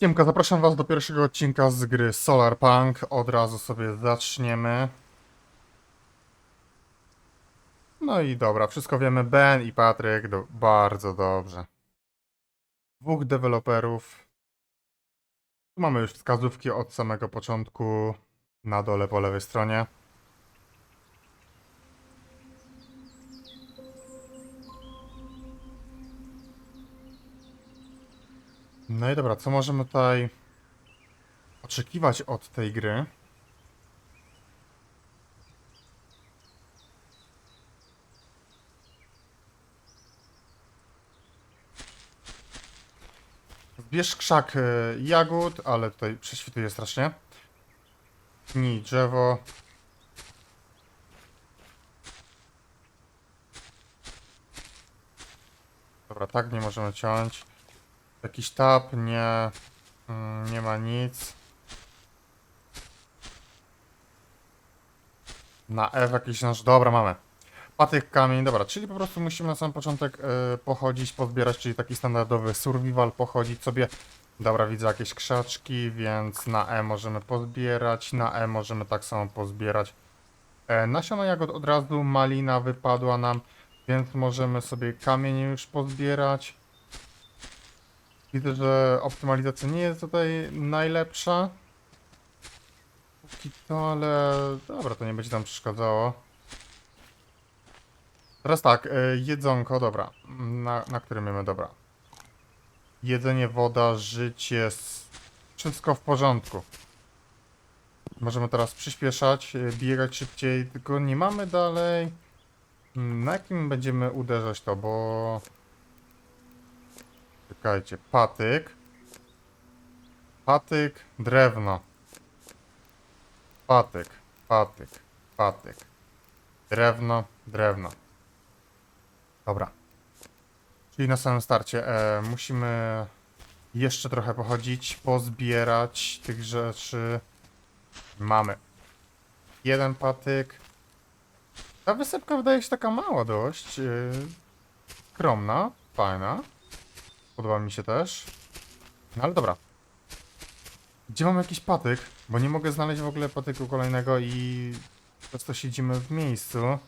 Siemka, zapraszam was do pierwszego odcinka z gry Solar Punk. Od razu sobie zaczniemy. No i dobra, wszystko wiemy. Ben i Patryk, do, bardzo dobrze. Dwóch deweloperów. Tu mamy już wskazówki od samego początku na dole po lewej stronie. No i dobra, co możemy tutaj oczekiwać od tej gry? Zbierz krzak e, jagód, ale tutaj prześwituje strasznie. Tnij drzewo. Dobra, tak nie możemy ciąć. Jakiś tab, nie. Mm, nie ma nic. Na F jakiś nasz. Dobra, mamy. Patyk, kamień, dobra, czyli po prostu musimy na sam początek y, pochodzić, pozbierać, czyli taki standardowy survival, pochodzić sobie. Dobra, widzę jakieś krzaczki, więc na E możemy pozbierać, na E możemy tak samo pozbierać. E, nasiona jagód od razu, malina wypadła nam, więc możemy sobie kamień już pozbierać. Widzę, że optymalizacja nie jest tutaj najlepsza. Póki to, ale dobra, to nie będzie nam przeszkadzało. Teraz tak, y, jedzonko, dobra. Na, na którym mamy, dobra. Jedzenie, woda, życie, wszystko w porządku. Możemy teraz przyspieszać, y, biegać szybciej, tylko nie mamy dalej... Mm, Na jakim będziemy uderzać to, bo... Czekajcie, patyk. Patyk, drewno. Patyk, patyk, patyk. Drewno, drewno. Dobra. Czyli na samym starcie e, musimy jeszcze trochę pochodzić, pozbierać tych rzeczy. Mamy. Jeden patyk. Ta wysepka wydaje się taka mała dość. Yy, skromna, fajna. Podoba mi się też. No ale dobra. Gdzie mam jakiś patyk? Bo nie mogę znaleźć w ogóle patyku kolejnego i przez to siedzimy w miejscu.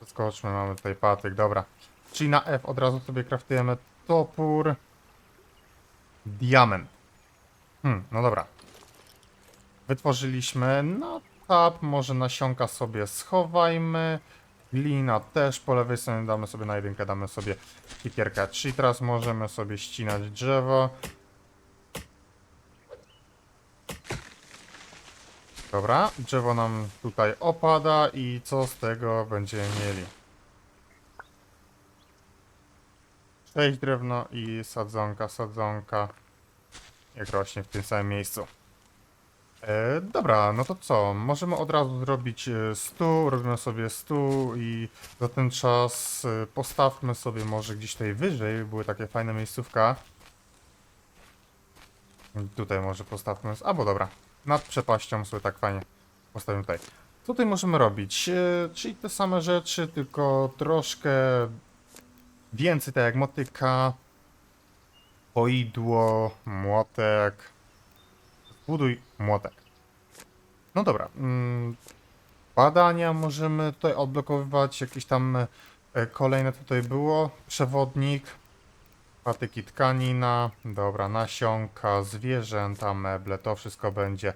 Zaskoczmy, mamy tutaj patyk, dobra. Czyli na F od razu sobie kraftujemy topór. Diament. Hmm, no dobra. Wytworzyliśmy, no tab, może nasionka sobie schowajmy. Glina też po lewej stronie damy sobie na jedynkę, damy sobie kikierkę. Czyli teraz możemy sobie ścinać drzewo. Dobra, drzewo nam tutaj opada i co z tego będziemy mieli? Sześć drewno i sadzonka, sadzonka. Jak rośnie w tym samym miejscu. E, dobra, no to co? Możemy od razu zrobić e, stół, robimy sobie stół i za ten czas e, postawmy sobie może gdzieś tutaj wyżej, były takie fajne miejscówka. Tutaj może postawmy, albo dobra, nad przepaścią sobie tak fajnie postawimy tutaj. Co tutaj możemy robić? E, czyli te same rzeczy, tylko troszkę więcej, tak jak motyka, poidło, młotek. Zbuduj młotek. No dobra. Mm, badania możemy tutaj odblokowywać. Jakieś tam e, kolejne tutaj było. Przewodnik. Patyki tkanina. Dobra, nasionka, zwierzęta, meble. To wszystko będzie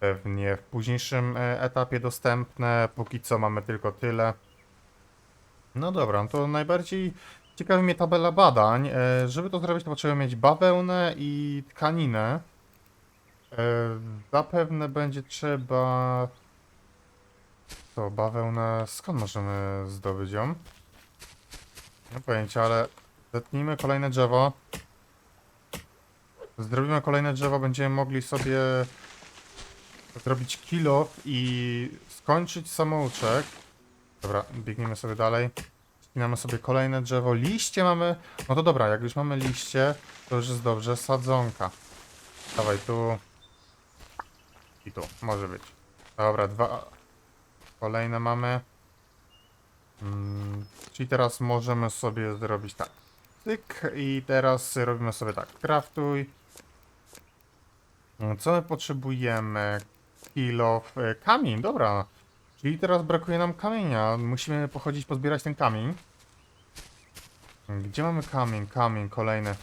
pewnie w późniejszym e, etapie dostępne. Póki co mamy tylko tyle. No dobra, no to najbardziej ciekawi mnie tabela badań. E, Żeby to zrobić, to potrzebujemy mieć bawełnę i tkaninę. Zapewne będzie trzeba. Co, bawełnę. Skąd możemy zdobyć ją? Nie mam pojęcia, ale zetnijmy kolejne drzewo. Zrobimy kolejne drzewo, będziemy mogli sobie zrobić kilo i skończyć samouczek. Dobra, biegniemy sobie dalej. Ścinamy sobie kolejne drzewo. Liście mamy. No to dobra, jak już mamy liście, to już jest dobrze. Sadzonka. Dawaj tu. I tu, może być. Dobra, dwa. Kolejne mamy. Mm, czyli teraz możemy sobie zrobić tak. Tyk i teraz robimy sobie tak. Craftuj. Mm, Co my potrzebujemy? Kilo, e, kamień, dobra. Czyli teraz brakuje nam kamienia. Musimy pochodzić, pozbierać ten kamień. Gdzie mamy kamień? Kamień, kolejny.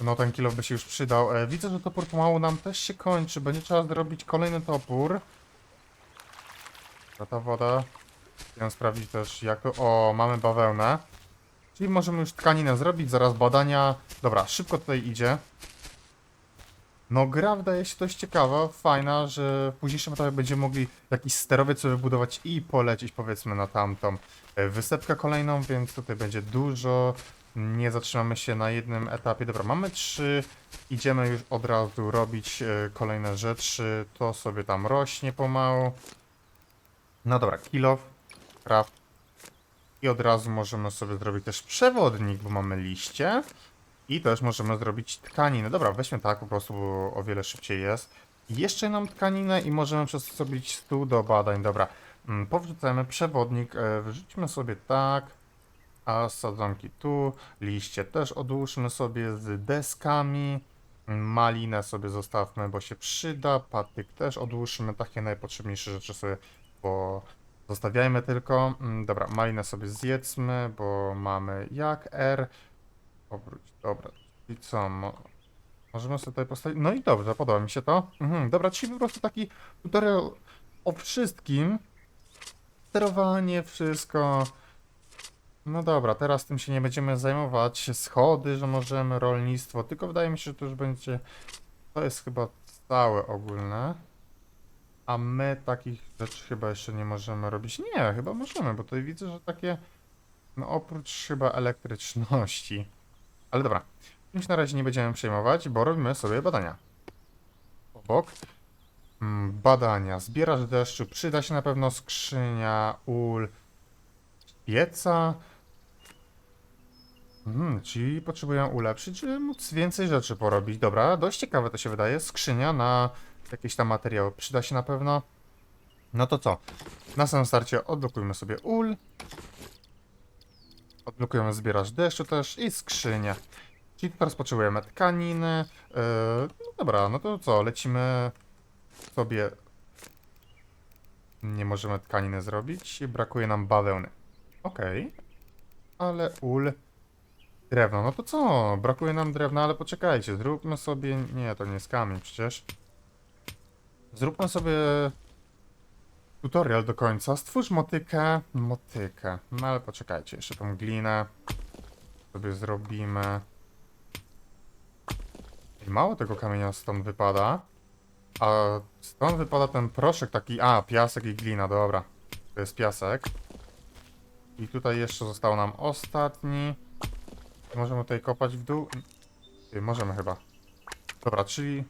No ten kilo by się już przydał. E, widzę, że topór pomału nam też się kończy. Będzie trzeba zrobić kolejny topór. Ta, woda. Chciałem sprawdzić też jak to... O, mamy bawełnę. Czyli możemy już tkaninę zrobić, zaraz badania. Dobra, szybko tutaj idzie. No gra wydaje się dość ciekawa, fajna, że w późniejszym etapie będziemy mogli jakiś sterowiec sobie wybudować i polecieć powiedzmy na tamtą e, wysepkę kolejną, więc tutaj będzie dużo. Nie zatrzymamy się na jednym etapie. Dobra, mamy trzy. Idziemy już od razu robić e, kolejne rzeczy. To sobie tam rośnie pomału. No dobra, kilof, craft. I od razu możemy sobie zrobić też przewodnik, bo mamy liście. I też możemy zrobić tkaninę. Dobra, weźmy tak po prostu, bo o wiele szybciej jest. Jeszcze nam tkaninę i możemy zrobić stół do badań. Dobra, mm, powrzucamy przewodnik, e, wrzućmy sobie tak. A sadzonki tu, liście też odłóżmy sobie z deskami. Malinę sobie zostawmy, bo się przyda. Patyk też odłóżmy, takie najpotrzebniejsze rzeczy sobie, bo zostawiajmy tylko. Mm, Dobra, malinę sobie zjedzmy, bo mamy jak R. Obróć, dobra. I co? Mo możemy sobie tutaj postawić. No i dobrze, podoba mi się to. Mhm, dobra, czyli po prostu taki tutorial o wszystkim. Sterowanie, wszystko. No dobra, teraz tym się nie będziemy zajmować. Schody, że możemy, rolnictwo, tylko wydaje mi się, że to już będzie. To jest chyba stałe ogólne. A my takich rzeczy chyba jeszcze nie możemy robić. Nie, chyba możemy, bo tutaj widzę, że takie. No oprócz chyba elektryczności. Ale dobra, tym się na razie nie będziemy przejmować, bo robimy sobie badania. Obok. Mm, badania. Zbierasz deszczu. Przyda się na pewno skrzynia, ul, pieca. Mhm, czyli potrzebuję ulepszyć, żeby móc więcej rzeczy porobić. Dobra, dość ciekawe to się wydaje. Skrzynia na jakieś tam materiały. Przyda się na pewno. No to co? Na samym starcie odblokujmy sobie ul. Odblokujemy zbieracz deszczu też i skrzynię. Czyli teraz potrzebujemy tkaniny. Yy, no dobra, no to co? Lecimy sobie. Nie możemy tkaniny zrobić. Brakuje nam bawełny. Okej. Ale ul. Drewno. No to co? Brakuje nam drewna, ale poczekajcie. Zróbmy sobie. Nie, to nie jest kamień przecież. Zróbmy sobie tutorial do końca. Stwórz motykę. Motykę. No ale poczekajcie, jeszcze tą glinę sobie zrobimy. I mało tego kamienia stąd wypada. A stąd wypada ten proszek taki. A, piasek i glina, dobra. To jest piasek. I tutaj jeszcze został nam ostatni. Możemy tutaj kopać w dół. Ty, możemy chyba. Dobra, czyli.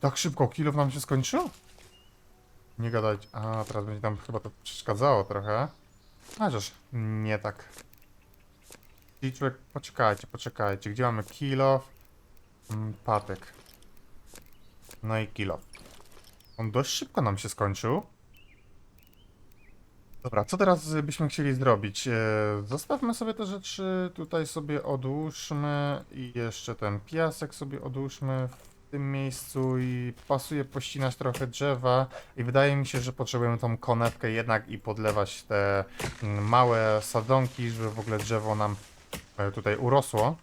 Tak szybko kilof nam się skończył? Nie gadać. A, teraz będzie nam chyba to przeszkadzało trochę. Chociaż nie tak. Czyli człowiek, poczekajcie, poczekajcie. Gdzie mamy kilo? Mm, patyk. No i kilo. On dość szybko nam się skończył. Dobra, co teraz byśmy chcieli zrobić? E, Zostawmy sobie te rzeczy, tutaj sobie odłóżmy i jeszcze ten piasek sobie odłóżmy w tym miejscu i pasuje pościnać trochę drzewa i wydaje mi się, że potrzebujemy tą konewkę jednak i podlewać te mm, małe sadzonki, żeby w ogóle drzewo nam e, tutaj urosło.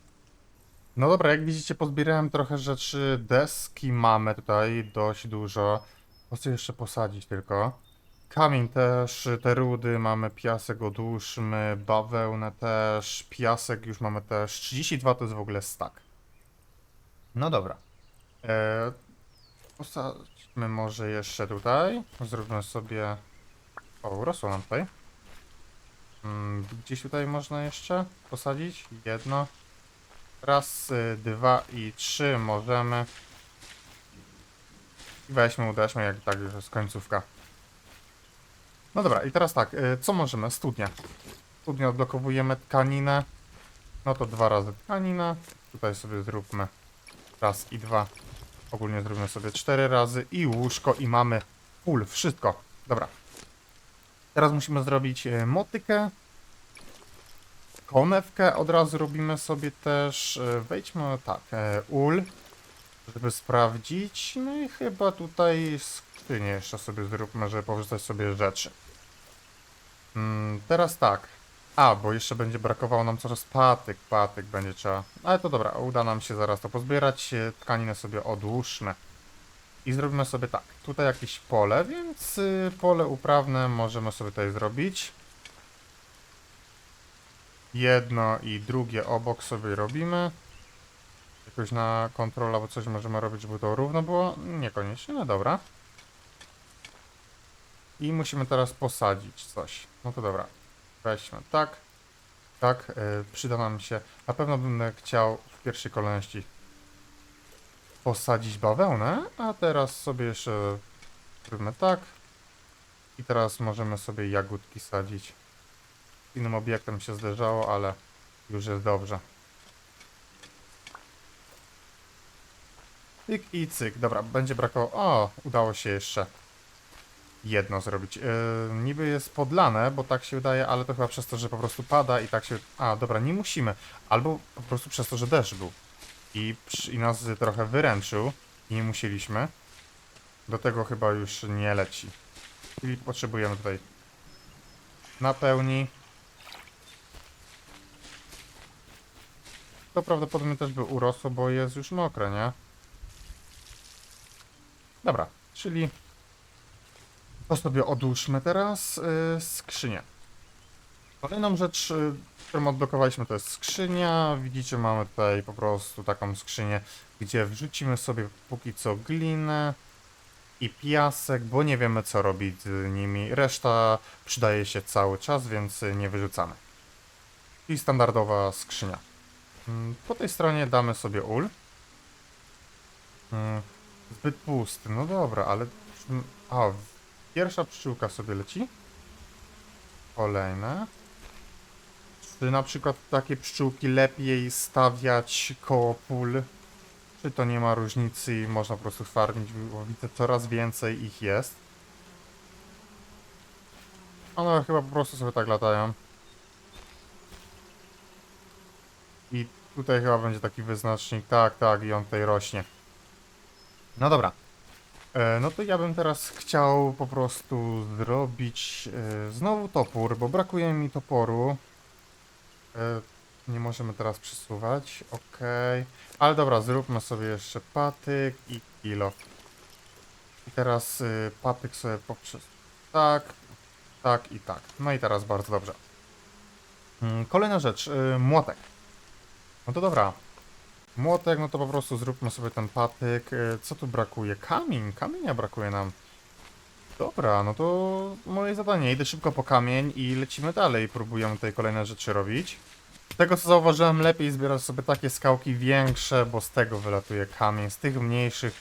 No dobra, jak widzicie pozbierałem trochę rzeczy, deski mamy tutaj dość dużo. Po co jeszcze posadzić tylko? Kamień też, te rudy, mamy piasek, odłóżmy, bawełnę też, piasek już mamy też, 32 to jest w ogóle stack. No dobra. E, posadźmy może jeszcze tutaj, zróbmy sobie... O, urosło nam tutaj. Mm, gdzieś tutaj można jeszcze posadzić? Jedno. Raz, y, dwa i trzy możemy. I weźmy, uderzmy, jak tak już jest końcówka. No dobra, i teraz tak, y, co możemy? Studnia. Studnia odblokowujemy tkaninę. No to dwa razy tkaninę. Tutaj sobie zróbmy raz i dwa. Ogólnie zrobimy sobie cztery razy i łóżko i mamy full, wszystko. Dobra. Teraz musimy zrobić y, motykę. konewkę od razu robimy sobie też. E, Wejdźmy tak, ul, żeby sprawdzić. No i chyba tutaj skrzynię jeszcze sobie zróbmy, żeby powrzucać sobie rzeczy. Mm, teraz tak. A, bo jeszcze będzie brakowało nam coraz patyk, patyk będzie trzeba. Ale to dobra, uda nam się zaraz to pozbierać. Tkaninę sobie odłóżmy. I zrobimy sobie tak. Tutaj jakieś pole, więc y, pole uprawne możemy sobie tutaj zrobić. Jedno i drugie obok sobie robimy. Jakoś na kontrolę albo coś możemy robić, żeby to równo było? Niekoniecznie, no dobra. I musimy teraz posadzić coś. No to dobra. Weźmy tak. Tak, y, przyda nam się. Na pewno będę chciał w pierwszej kolejności posadzić bawełnę, a teraz sobie jeszcze zróbmy tak. I teraz możemy sobie jagódki sadzić. Innym obiektem się zderzało, ale już jest dobrze. Cyk i cyk. Dobra, będzie brakowało. O, udało się jeszcze jedno zrobić. Yy, niby jest podlane, bo tak się wydaje, ale to chyba przez to, że po prostu pada i tak się... A, dobra, nie musimy. Albo po prostu przez to, że deszcz był. I, i nas trochę wyręczył i nie musieliśmy. Do tego chyba już nie leci. Czyli potrzebujemy tutaj napełni. To prawdopodobnie też by urosło, bo jest już mokre, nie? Dobra, czyli to sobie odłóżmy teraz yy, skrzynię. Kolejną rzecz, y, którą odblokowaliśmy, to jest skrzynia. Widzicie, mamy tutaj po prostu taką skrzynię, gdzie wrzucimy sobie póki co glinę i piasek, bo nie wiemy co robić z nimi. Reszta przydaje się cały czas, więc y, nie wyrzucamy. I standardowa skrzynia. Mm, Po tej stronie damy sobie ul. Mm, Zbyt pusty, no dobra, ale... mm, A, pierwsza pszczółka sobie leci. Kolejne. Czy na przykład takie pszczółki lepiej stawiać koło pól? Czy to nie ma różnicy i można po prostu farmić, bo widzę coraz więcej ich jest. One chyba po prostu sobie tak latają. I tutaj chyba będzie taki wyznacznik, tak, tak, i on tutaj rośnie. No dobra. E, no to ja bym teraz chciał po prostu zrobić e, znowu topór, bo brakuje mi toporu. E, nie możemy teraz przesuwać, okej. Ale dobra, zróbmy sobie jeszcze patyk i kilo. I teraz patyk sobie poprzez... Tak, tak i tak. No i teraz bardzo dobrze. Mm, Kolejna rzecz, młotek. No to dobra. Młotek, no to po prostu zróbmy sobie ten patyk. Y, Co tu brakuje? Kamień, kamienia brakuje nam. Dobra, no to moje zadanie. Idę szybko po kamień i lecimy dalej. Próbujemy tutaj kolejne rzeczy robić. Z tego co zauważyłem, lepiej zbierać sobie takie skałki większe, bo z tego wylatuje kamień. Z tych mniejszych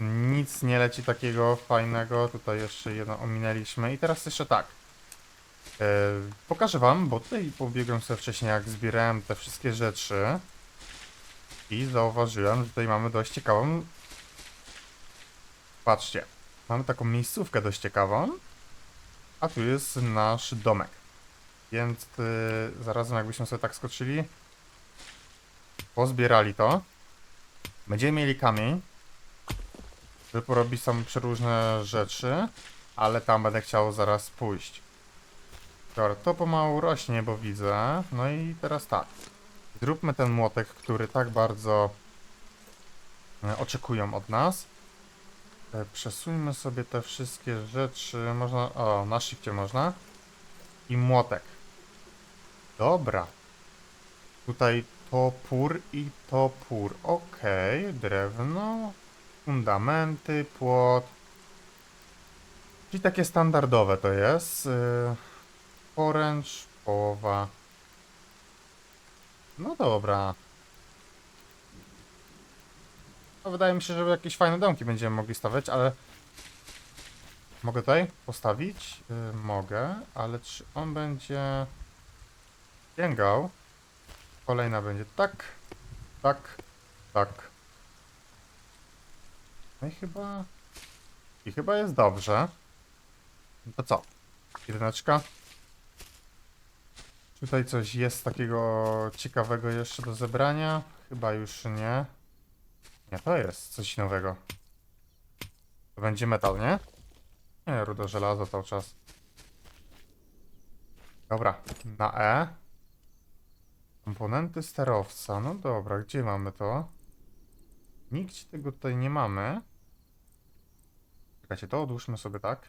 nic nie leci takiego fajnego. Tutaj jeszcze jedno ominęliśmy. I teraz jeszcze tak. E, pokażę wam, bo tutaj pobiegłem sobie wcześniej, jak zbierałem te wszystkie rzeczy. I zauważyłem, że tutaj mamy dość ciekawą... Patrzcie. Mamy taką miejscówkę dość ciekawą. A tu jest nasz domek. Więc yy, zarazem jakbyśmy sobie tak skoczyli, pozbierali to, będziemy mieli kamień, żeby porobić tam przeróżne rzeczy, ale tam będę chciał zaraz pójść. Dobra, to pomału rośnie, bo widzę. No i teraz tak. Zróbmy ten młotek, który tak bardzo e, oczekują od nas. E, Przesuńmy sobie te wszystkie rzeczy. Można. O, na shifcie można. I młotek. Dobra. Tutaj topór i topór. Okej, drewno, fundamenty, płot. Czyli takie standardowe to jest. Poręcz, połowa. No dobra. No wydaje mi się, że jakieś fajne domki będziemy mogli stawiać, ale... Mogę tutaj postawić? Yy, mogę, ale czy on będzie... Sięgał. Kolejna będzie tak, tak, tak. No i chyba... I chyba jest dobrze. To co? Jedyneczka. Tutaj coś jest takiego ciekawego jeszcze do zebrania? Chyba już nie. Nie, to jest coś nowego. To będzie metal, nie? Nie, rudo żelazo cały czas. Dobra, na E. Komponenty sterowca. No dobra, gdzie mamy to? Nigdzie tego tutaj nie mamy. Czekajcie, to odłóżmy sobie tak.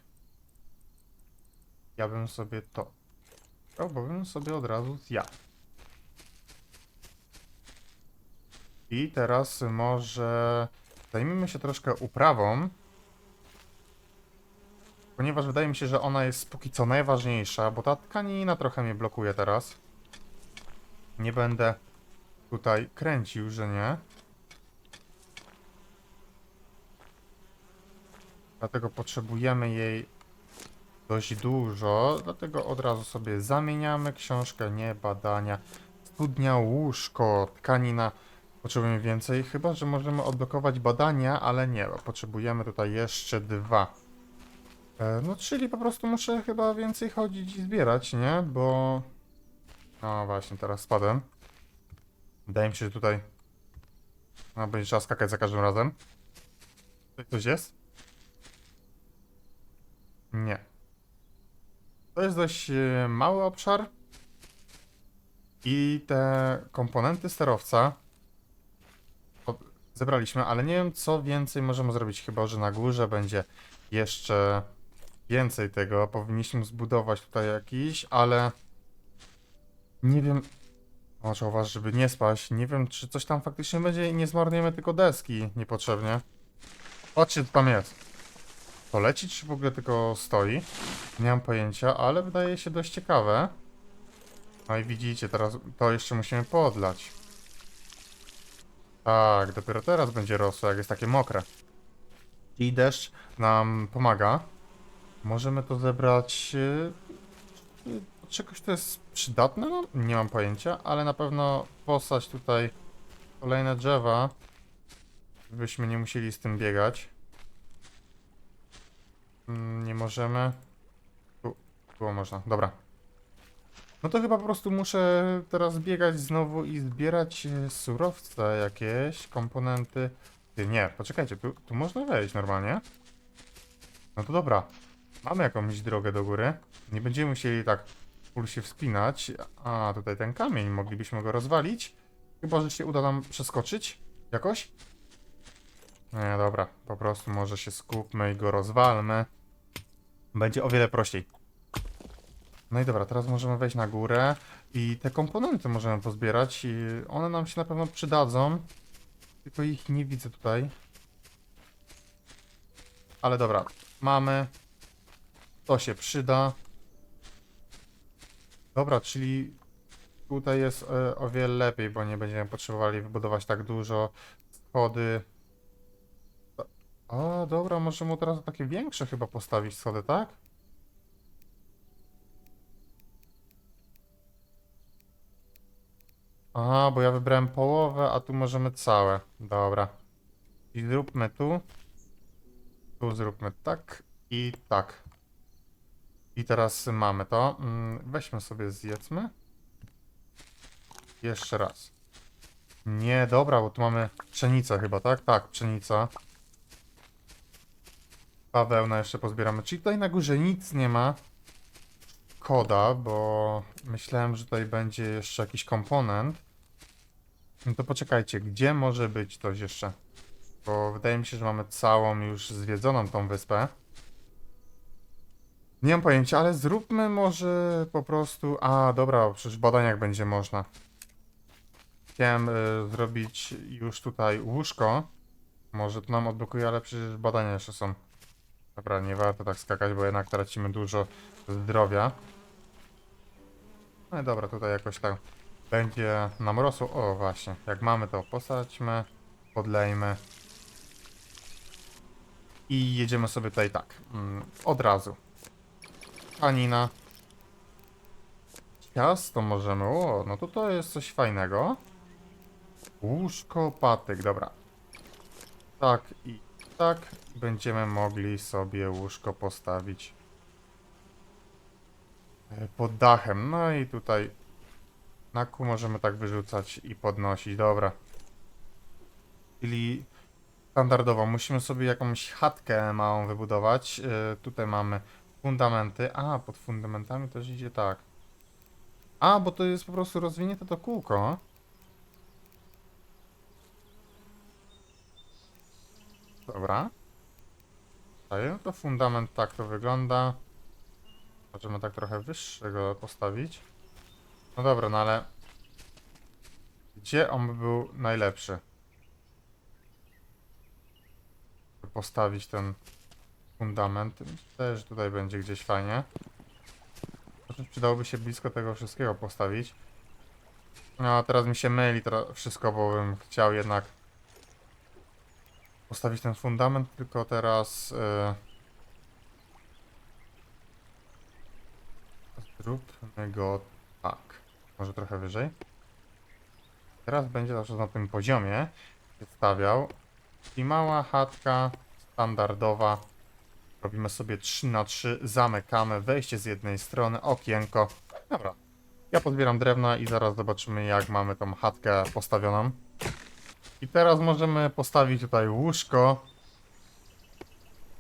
Ja bym sobie to. To sobie od razu zjadł. I teraz może zajmijmy się troszkę uprawą. Ponieważ wydaje mi się, że ona jest póki co najważniejsza, bo ta tkanina trochę mnie blokuje teraz. Nie będę tutaj kręcił, że nie. Dlatego potrzebujemy jej dość dużo, dlatego od razu sobie zamieniamy książkę, nie badania. Studnia, łóżko, tkanina. Potrzebujemy więcej, chyba że możemy odblokować badania, ale nie, bo potrzebujemy tutaj jeszcze dwa. E, no, czyli po prostu muszę chyba więcej chodzić i zbierać, nie? Bo... No właśnie, teraz spadłem. Wydaje mi się, że tutaj... No, będzie trzeba skakać za każdym razem. Coś jest? Nie. To jest dość e, mały obszar. I te komponenty sterowca zebraliśmy, ale nie wiem co więcej możemy zrobić, chyba że na górze będzie jeszcze więcej tego. Powinniśmy zbudować tutaj jakiś, ale nie wiem. Trzeba uważać, żeby nie spaść. Nie wiem, czy coś tam faktycznie będzie i nie zmarnujemy tylko deski niepotrzebnie. Patrzcie, co tam jest. To leci, czy w ogóle tylko stoi? Nie mam pojęcia, ale wydaje się dość ciekawe. No i widzicie, teraz to jeszcze musimy podlać. Tak, dopiero teraz będzie rosło, jak jest takie mokre. I deszcz nam pomaga. Możemy to zebrać. od Czegoś to jest przydatne? No, nie mam pojęcia, ale na pewno posać tutaj kolejne drzewa, żebyśmy nie musieli z tym biegać. Mm, Nie możemy. Tu było można, dobra. No to chyba po prostu muszę teraz biegać znowu i zbierać e, surowce jakieś, komponenty. Ty, nie, poczekajcie, tu, tu można wejść normalnie. No to dobra. Mamy jakąś drogę do góry. Nie będziemy musieli tak full się wspinać. A, tutaj ten kamień, moglibyśmy go rozwalić. Chyba, że się uda nam przeskoczyć jakoś. Nie, dobra, po prostu może się skupmy i go rozwalmy. Będzie o wiele prościej. No i dobra, teraz możemy wejść na górę i te komponenty możemy pozbierać i one nam się na pewno przydadzą. Tylko ich nie widzę tutaj. Ale dobra, mamy. To się przyda. Dobra, czyli tutaj jest e, o wiele lepiej, bo nie będziemy potrzebowali wybudować tak dużo schody. O, dobra, możemy teraz takie większe chyba postawić schody, tak? Aha, bo ja wybrałem połowę, a tu możemy całe. Dobra. I zróbmy tu. Tu zróbmy tak i tak. I teraz mamy to. Mm, Weźmy sobie, zjedzmy. Jeszcze raz. Nie, dobra, bo tu mamy pszenicę chyba, tak? Tak, pszenica. Bawełna jeszcze pozbieramy. Czyli tutaj na górze nic nie ma. Koda, bo myślałem, że tutaj będzie jeszcze jakiś komponent. No to poczekajcie, gdzie może być coś jeszcze? Bo wydaje mi się, że mamy całą już zwiedzoną tą wyspę. Nie mam pojęcia, ale zróbmy może po prostu... A, dobra, przecież w badaniach będzie można. Chciałem y, zrobić już tutaj łóżko. Może to nam odblokuje, ale przecież badania jeszcze są. Dobra, nie warto tak skakać, bo jednak tracimy dużo zdrowia. No i dobra, tutaj jakoś tak będzie nam rosło. O, właśnie, jak mamy to posadźmy, podlejmy. I jedziemy sobie tutaj tak, mm, od razu. Anina. Ciasto możemy, o, no to to jest coś fajnego. Łóżko, patyk, dobra. Tak i tak będziemy mogli sobie łóżko postawić e, pod dachem. No i tutaj Na kół możemy tak wyrzucać i podnosić, dobra. Czyli standardowo musimy sobie jakąś chatkę małą wybudować. Yy, tutaj mamy fundamenty. A, pod fundamentami też idzie tak. A, bo to jest po prostu rozwinięte to kółko. Dobra. Tutaj, no to fundament tak to wygląda. Możemy tak trochę wyższego postawić. No dobra, no ale... Gdzie on by był najlepszy? Postawić ten fundament. Myślę, że tutaj będzie gdzieś fajnie. Chociaż przydałoby się blisko tego wszystkiego postawić. No a teraz mi się myli teraz wszystko, bo bym chciał jednak postawić ten fundament, tylko teraz e, zróbmy go tak. Może trochę wyżej. Teraz będzie zawsze na tym poziomie stawiał i mała chatka standardowa. Robimy sobie 3 na 3 zamykamy wejście z jednej strony, okienko. Dobra. Ja pozbieram drewna i zaraz zobaczymy jak mamy tą chatkę postawioną. I teraz możemy postawić tutaj łóżko.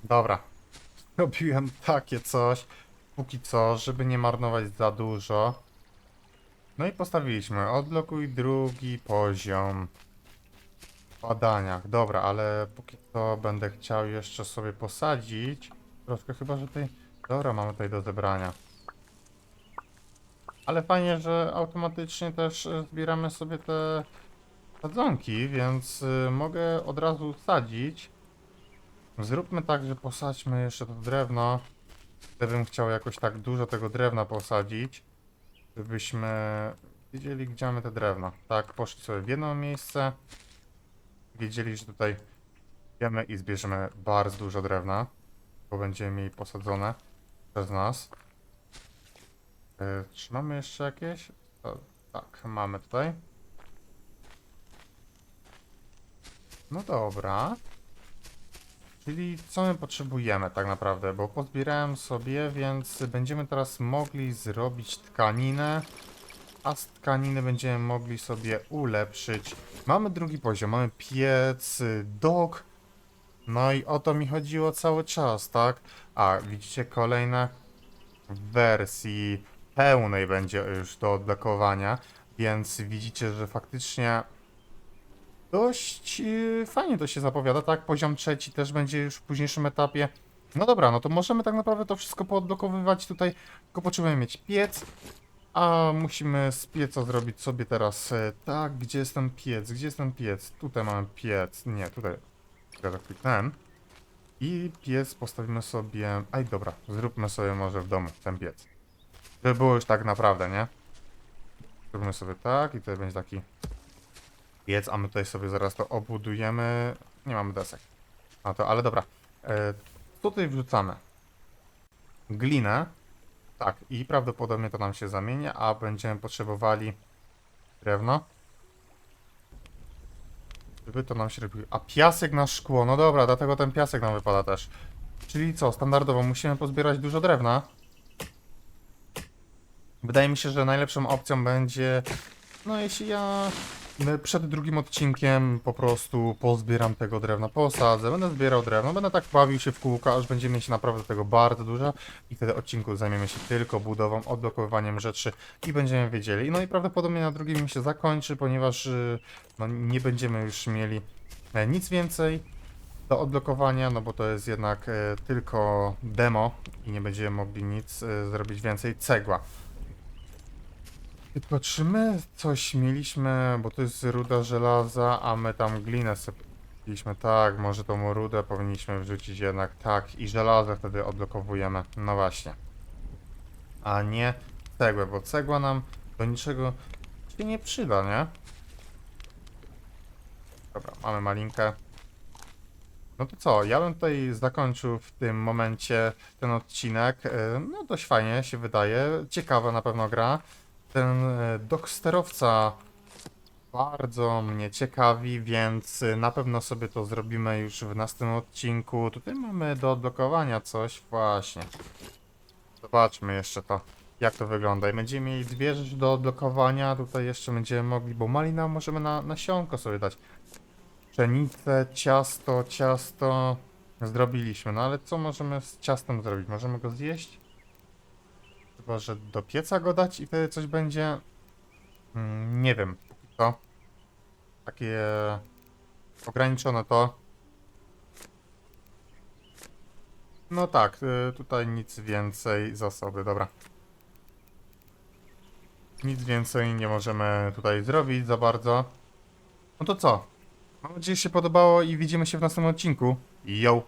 Dobra. Robiłem takie coś, póki co, żeby nie marnować za dużo. No i postawiliśmy. Odblokuj drugi poziom. Badaniach. Dobra, ale póki co będę chciał jeszcze sobie posadzić. Troszkę chyba, że tutaj... Dobra, mamy tutaj do zebrania. Ale fajnie, że automatycznie też e, zbieramy sobie te sadzonki, więc y, mogę od razu sadzić. Zróbmy tak, że posadźmy jeszcze to drewno. Gdybym chciał jakoś tak dużo tego drewna posadzić, żebyśmy wiedzieli, gdzie mamy te drewno. Tak, poszli sobie w jedno miejsce. Wiedzieli, że tutaj wiemy i zbierzemy bardzo dużo drewna, bo będziemy mieli posadzone przez nas. Y, Czy mamy jeszcze jakieś? Tak, mamy tutaj. No dobra. Czyli co my potrzebujemy tak naprawdę? Bo pozbierałem sobie, więc będziemy teraz mogli zrobić tkaninę. A z tkaniny będziemy mogli sobie ulepszyć. Mamy drugi poziom, mamy piec, dog. No i o to mi chodziło cały czas, tak? A, widzicie kolejne w wersji pełnej będzie już do odblokowania, więc widzicie, że faktycznie dość yy, fajnie to się zapowiada, tak? Poziom trzeci też będzie już w późniejszym etapie. No dobra, no to możemy tak naprawdę to wszystko poodblokowywać tutaj, tylko potrzebujemy mieć piec, a musimy z pieca zrobić sobie teraz e, tak, gdzie jest ten piec, gdzie jest ten piec? Tutaj mamy piec, nie, tutaj, ja tak kliknąłem. I piec postawimy sobie, aj dobra, zróbmy sobie może w domu ten piec. Żeby było już tak naprawdę, nie? Zróbmy sobie tak i tutaj będzie taki piec, a my tutaj sobie zaraz to obudujemy. Nie mamy desek. A to, ale dobra. E, tutaj wrzucamy glinę. Tak, i prawdopodobnie to nam się zamienia, a będziemy potrzebowali drewno. Żeby to nam się robiło. A piasek na szkło, no dobra, dlatego ten piasek nam wypada też. Czyli co, standardowo musimy pozbierać dużo drewna. Wydaje mi się, że najlepszą opcją będzie, no jeśli ja przed drugim odcinkiem po prostu pozbieram tego drewna, posadzę, będę zbierał drewno, będę tak bawił się w kółko, aż będziemy mieć naprawdę tego bardzo dużo i wtedy odcinku zajmiemy się tylko budową, odblokowywaniem rzeczy i będziemy wiedzieli. No i prawdopodobnie na drugim się zakończy, ponieważ y, no, nie będziemy już mieli e, nic więcej do odblokowania, no bo to jest jednak e, tylko demo i nie będziemy mogli nic e, zrobić więcej. Cegła. Tylko coś mieliśmy, bo to jest ruda żelaza, a my tam glinę sobie mieliśmy. Tak, może tą rudę powinniśmy wrzucić jednak. Tak, i żelazo wtedy odblokowujemy. No właśnie. A nie cegłę, bo cegła nam do niczego się nie przyda, nie? Dobra, mamy malinkę. No to co, ja bym tutaj zakończył w tym momencie ten odcinek. E, No dość fajnie się wydaje, ciekawa na pewno gra. Ten e, doksterowca bardzo mnie ciekawi, więc e, na pewno sobie to zrobimy już w następnym odcinku. Tutaj mamy do odblokowania coś, właśnie. Zobaczmy jeszcze to. jak to wygląda. I będziemy mieli dwie rzeczy do odblokowania. Tutaj jeszcze będziemy mogli, bo malina możemy na nasionko sobie dać. Pszenicę, ciasto, ciasto zrobiliśmy. No ale co możemy z ciastem zrobić? Możemy go zjeść? Że do pieca go dać i wtedy coś będzie... Mm, nie wiem. Póki co. Takie ograniczone to. No tak, y, tutaj nic więcej zasoby, dobra. Nic więcej nie możemy tutaj zrobić za bardzo. No to co? Mam nadzieję, że się podobało i widzimy się w następnym odcinku. Yo!